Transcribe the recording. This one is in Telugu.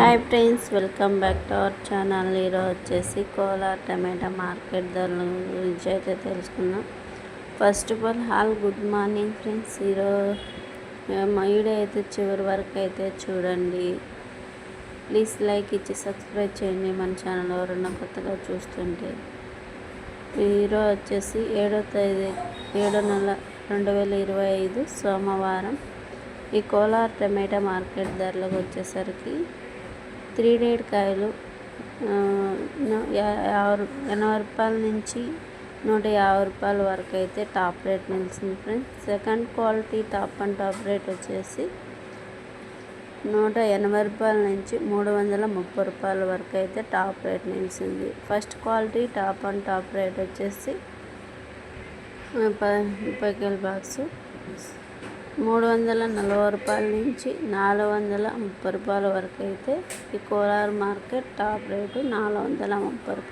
Hi friends welcome back to our channel. ఈరోజు వచ్చేసి కోలార్ టమాటా మార్కెట్ ధరల గురించి అయితే తెలుసుకుందాం. ఫస్ట్ ఆఫ్ ఆల్ హాల్ గుడ్ మార్నింగ్ ఫ్రెండ్స్ ఈరోజు మా అయితే చివరి వరకు అయితే చూడండి. ప్లీజ్ లైక్ ఇచ్చి సబ్స్క్రైబ్ చేయండి. మన ఛానల్ ఎవరన్నా కొత్తగా చూస్తుంటే. ఈరోజు వచ్చేసి ఏడో తేదీ ఏడో నెల రెండు వేల ఇరవై ఐదు సోమవారం. ఈ కోలార్ టమాటా మార్కెట్ ధరలకు వచ్చేసరికి త్రీ డేట్ కాయలు యాభై ఎనభై రూపాయల నుంచి నూట యాభై రూపాయల వరకు అయితే టాప్ రేట్ నిలిచింది friends. Second quality top and top rate వచ్చేసి నూట ఎనభై రూపాయల నుంచి మూడు వందల ముప్పై రూపాయల వరకు అయితే టాప్ రేట్ నిలిచింది. First quality top and top rate వచ్చేసి ముప్పై కిలో బాక్సు. మూడు వందల నలభై రూపాయల నుంచి నాలుగు వందల ముప్పై రూపాయల వరకు అయితే ఈ కోలార్ మార్కెట్ టాప్ రేటు నాలుగు వందల ముప్పై రూపాయలు.